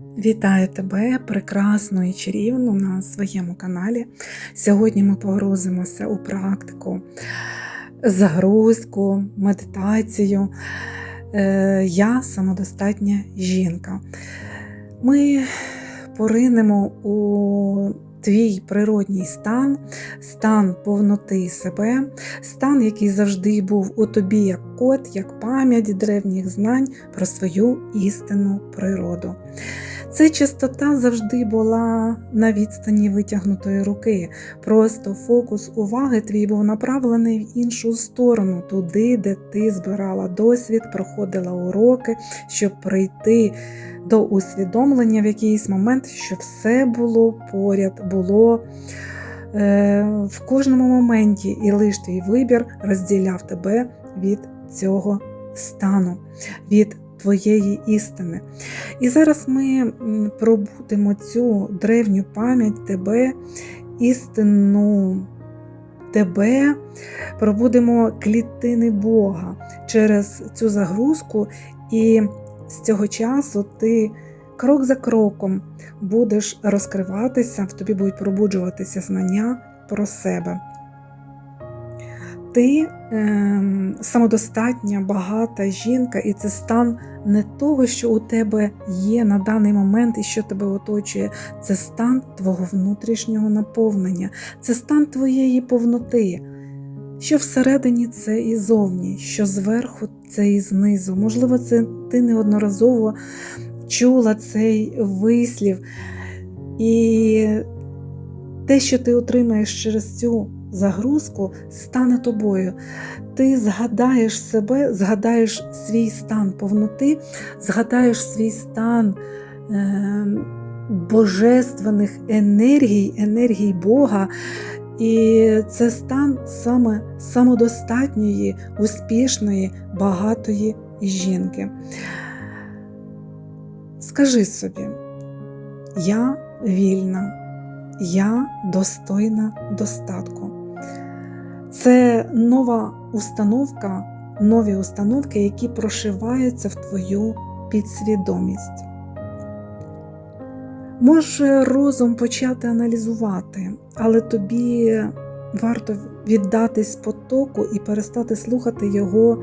Вітаю тебе, прекрасну і чарівну на своєму каналі. Сьогодні ми погрузимося у практику, загрузку, медитацію. Е, Я самодостатня жінка. Ми поринемо у твій природній стан, стан повноти себе, стан, який завжди був у тобі як код, як пам'ять древніх знань про свою істинну природу. Ця чистота завжди була на відстані витягнутої руки. Просто фокус уваги твій був направлений в іншу сторону, туди, де ти збирала досвід, проходила уроки, щоб прийти до усвідомлення в якийсь момент, що все було поряд, було е, в кожному моменті, і лиш твій вибір розділяв тебе від цього стану, від твоєї істини. І зараз ми пробудемо цю древню пам'ять тебе, істинну тебе, пробудемо клітини Бога через цю загрузку, і з цього часу ти крок за кроком будеш розкриватися, в тобі будуть пробуджуватися знання про себе ти е, самодостатня, багата жінка, і це стан не того, що у тебе є на даний момент і що тебе оточує. Це стан твого внутрішнього наповнення, це стан твоєї повноти. Що всередині це і зовні, що зверху це і знизу. Можливо, це ти неодноразово чула цей вислів. І те, що ти отримаєш через цю загрузку стане тобою. Ти згадаєш себе, згадаєш свій стан повноти, згадаєш свій стан е, божественних енергій, енергій Бога. І це стан саме самодостатньої, успішної, багатої жінки. Скажи собі, я вільна, я достойна достатку. Це нова установка, нові установки, які прошиваються в твою підсвідомість. Може розум почати аналізувати, але тобі варто віддатись потоку і перестати слухати його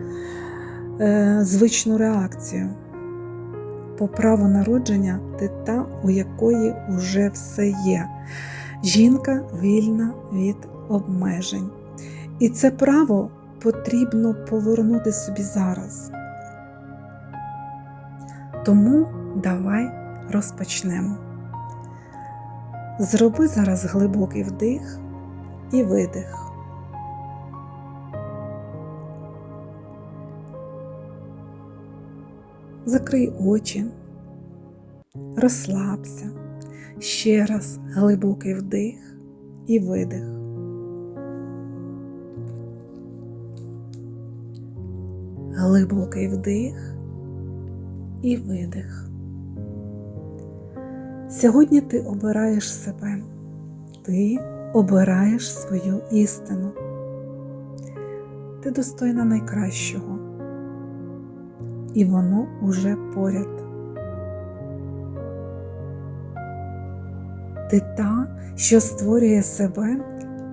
е, звичну реакцію. По праву народження ти та, у якої вже все є. Жінка вільна від обмежень. І це право потрібно повернути собі зараз. Тому давай розпочнемо. Зроби зараз глибокий вдих і видих. Закрий очі, розслабся, ще раз глибокий вдих і видих. Глибокий вдих і видих. Сьогодні ти обираєш себе, ти обираєш свою істину. Ти достойна найкращого, і воно уже поряд. Ти та, що створює себе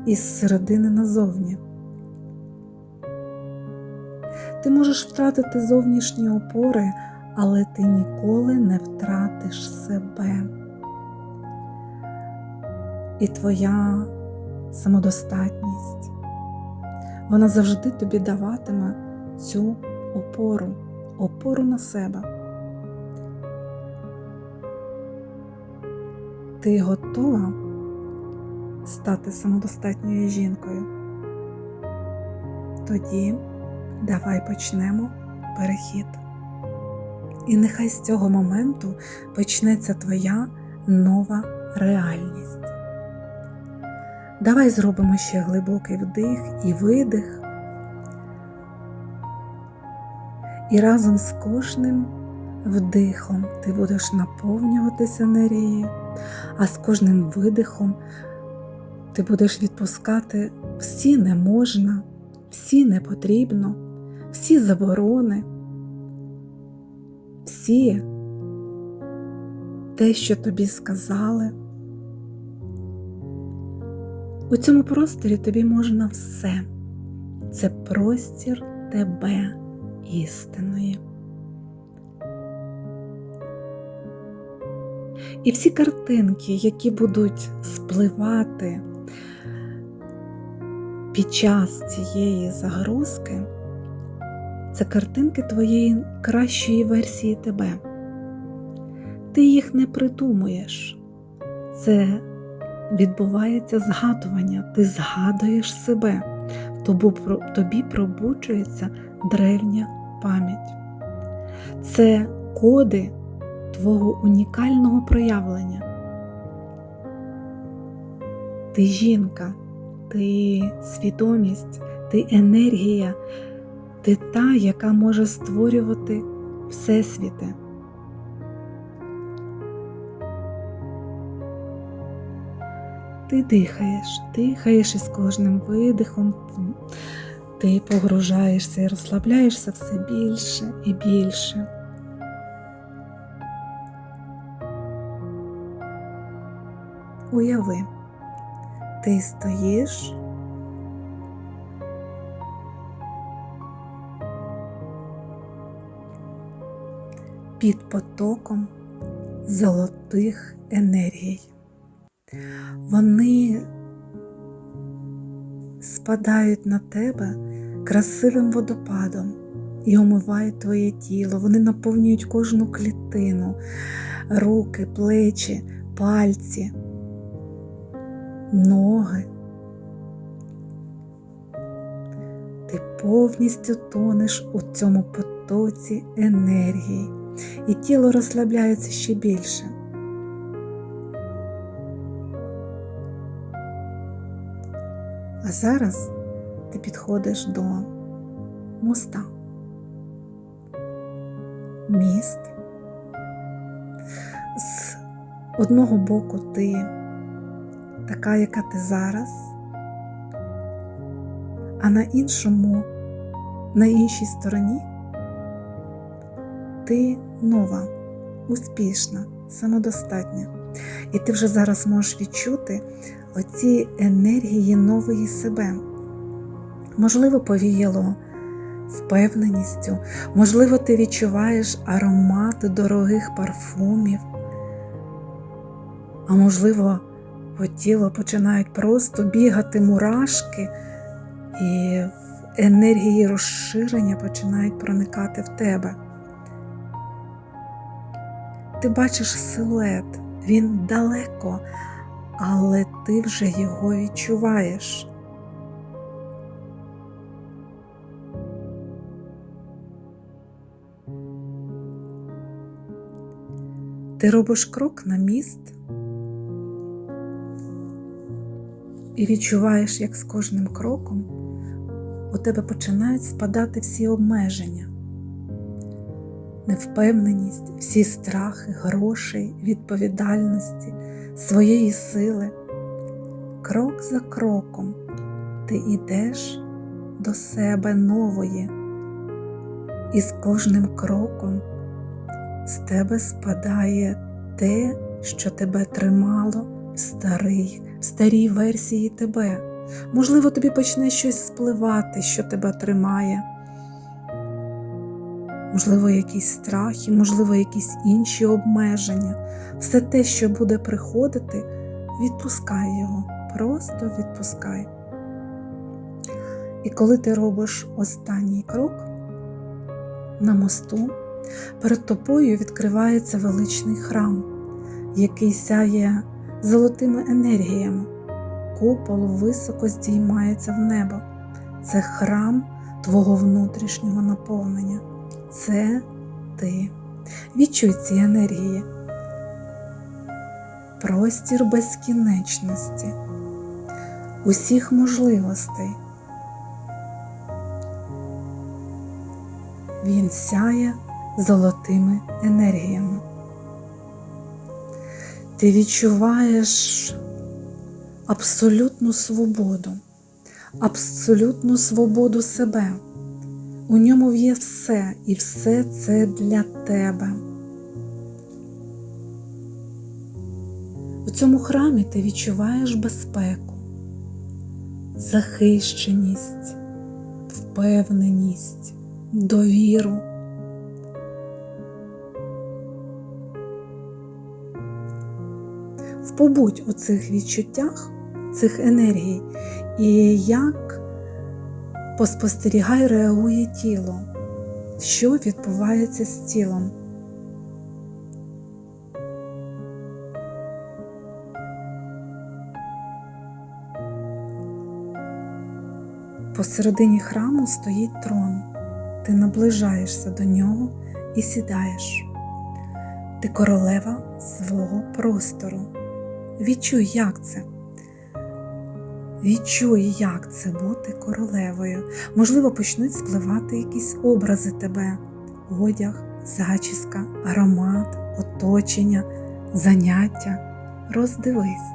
із середини назовні. Ти можеш втратити зовнішні опори, але ти ніколи не втратиш себе. І твоя самодостатність, вона завжди тобі даватиме цю опору, опору на себе. Ти готова стати самодостатньою жінкою? Тоді Давай почнемо перехід. І нехай з цього моменту почнеться твоя нова реальність. Давай зробимо ще глибокий вдих і видих. І разом з кожним вдихом ти будеш наповнюватися енергією, а з кожним видихом ти будеш відпускати всі не можна, всі не потрібно всі заборони, всі те, що тобі сказали. У цьому просторі тобі можна все. Це простір тебе істинної. І всі картинки, які будуть спливати під час цієї загрузки, це картинки твоєї кращої версії тебе. Ти їх не придумуєш. Це відбувається згадування, ти згадуєш себе, тобі пробуджується древня пам'ять. Це коди твого унікального проявлення. Ти жінка, ти свідомість, ти енергія, ти та, яка може створювати всесвіти. Ти дихаєш, дихаєш із кожним видихом, ти погружаєшся і розслабляєшся все більше і більше. Уяви, ти стоїш під потоком золотих енергій. Вони спадають на тебе красивим водопадом і омивають твоє тіло. Вони наповнюють кожну клітину, руки, плечі, пальці, ноги. Ти повністю тонеш у цьому потоці енергії, і тіло розслабляється ще більше. А зараз ти підходиш до моста. Міст. З одного боку ти така, яка ти зараз, а на іншому, на іншій стороні ти нова, успішна, самодостатня. І ти вже зараз можеш відчути оці енергії нової себе. Можливо, повіяло впевненістю, можливо, ти відчуваєш аромат дорогих парфумів, а можливо, по тілу починають просто бігати мурашки, і енергії розширення починають проникати в тебе. Ти бачиш силует, він далеко, але ти вже його відчуваєш. Ти робиш крок на міст і відчуваєш, як з кожним кроком у тебе починають спадати всі обмеження, невпевненість, всі страхи, грошей, відповідальності, своєї сили. Крок за кроком ти йдеш до себе нової, і з кожним кроком з тебе спадає те, що тебе тримало в старий, в старій версії тебе. Можливо, тобі почне щось спливати, що тебе тримає. Можливо, якісь страхи, можливо, якісь інші обмеження. Все те, що буде приходити, відпускай його, просто відпускай. І коли ти робиш останній крок на мосту, перед тобою відкривається величний храм, який сяє золотими енергіями, купол високо здіймається в небо. Це храм твого внутрішнього наповнення. Це ти. Відчуй ці енергії. Простір безкінечності, усіх можливостей. Він сяє золотими енергіями. Ти відчуваєш абсолютну свободу, абсолютну свободу себе. У ньому є все, і все це для тебе. У цьому храмі ти відчуваєш безпеку, захищеність, впевненість, довіру. Побудь у цих відчуттях, цих енергій, і як поспостерігай, реагує тіло, що відбувається з тілом. Посередині храму стоїть трон. Ти наближаєшся до нього і сідаєш. Ти королева свого простору. Відчуй, як це. Відчуй, як це бути королевою. Можливо, почнуть спливати якісь образи тебе, одяг, зачіска, аромат, оточення, заняття. Роздивись,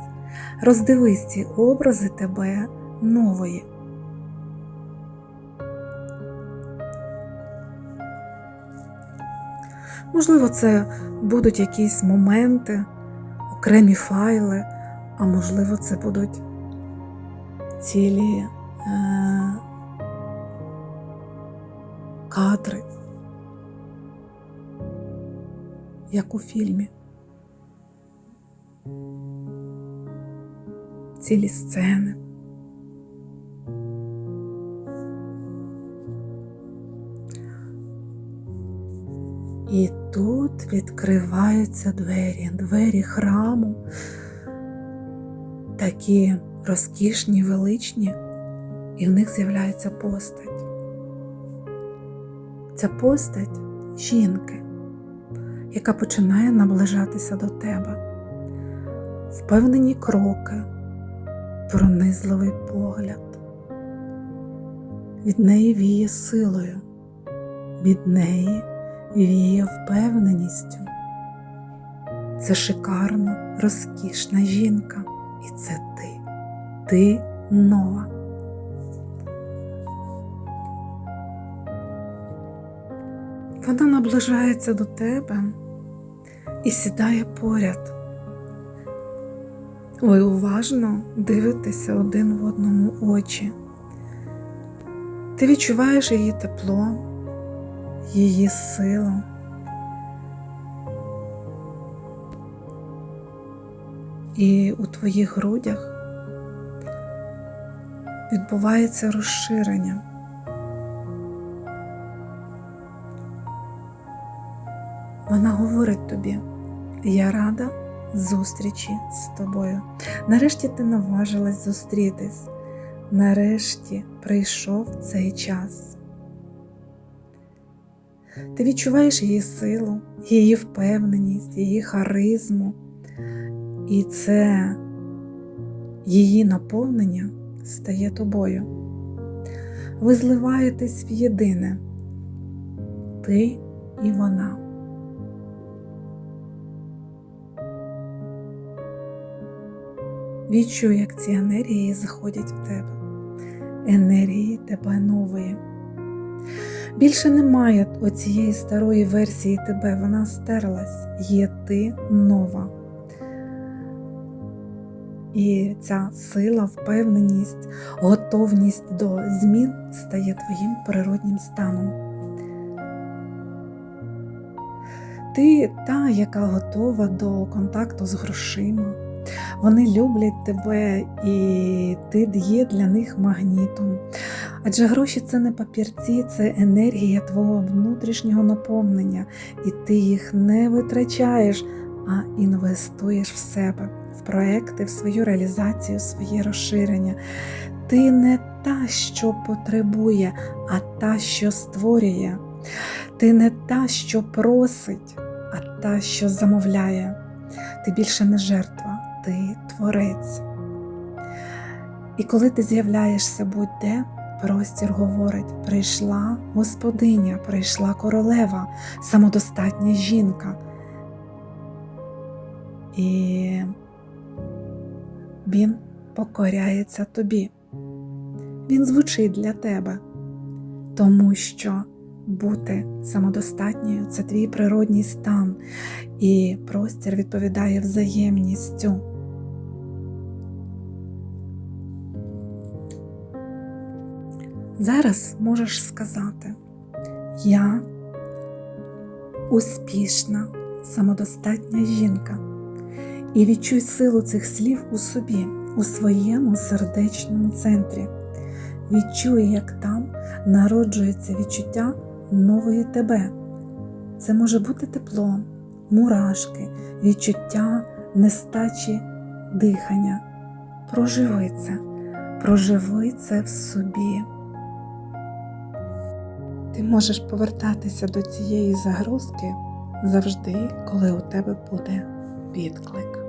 роздивись ці образи тебе нової. Можливо, це будуть якісь моменти, окремі файли, а можливо, це будуть цілі е, кадри, як у фільмі. Цілі сцени. І тут відкриваються двері, двері храму, такі розкішні, величні, і в них з'являється постать. Ця постать жінки, яка починає наближатися до тебе. Впевнені кроки, пронизливий погляд. Від неї віє силою, від неї віє впевненістю. Це шикарна, розкішна жінка, і це ти, ти нова. Вона наближається до тебе і сідає поряд. Ви уважно дивитеся один в одному очі. Ти відчуваєш її тепло, її силу. І у твоїх грудях відбувається розширення. Вона говорить тобі, я рада зустрічі з тобою. Нарешті ти наважилась зустрітись. Нарешті прийшов цей час. Ти відчуваєш її силу, її впевненість, її харизму, і це її наповнення стає тобою. Ви зливаєтесь в єдине ти і вона. Відчуй, як ці енергії заходять в тебе, енергії тебе нової. Більше немає оцієї старої версії тебе, вона стерлась, є ти нова. І ця сила, впевненість, готовність до змін стає твоїм природнім станом. Ти та, яка готова до контакту з грошима. Вони люблять тебе, і ти є для них магнітом. Адже гроші це не папірці, це енергія твого внутрішнього наповнення, і ти їх не витрачаєш, а інвестуєш в себе, в проекти, в свою реалізацію, в своє розширення. Ти не та, що потребує, а та, що створює. Ти не та, що просить, а та, що замовляє. Ти більше не жертва ти творець. І коли ти з'являєшся будь-де, простір говорить: прийшла господиня, прийшла королева, самодостатня жінка і він покоряється тобі. Він звучить для тебе, тому що бути самодостатньою це твій природній стан, і простір відповідає взаємністю. Зараз можеш сказати, я успішна самодостатня жінка. І відчуй силу цих слів у собі, у своєму сердечному центрі. Відчуй, як там народжується відчуття нової тебе. Це може бути тепло, мурашки, відчуття нестачі дихання. Проживи це, проживи це в собі. Ти можеш повертатися до цієї загрузки завжди, коли у тебе буде відклик.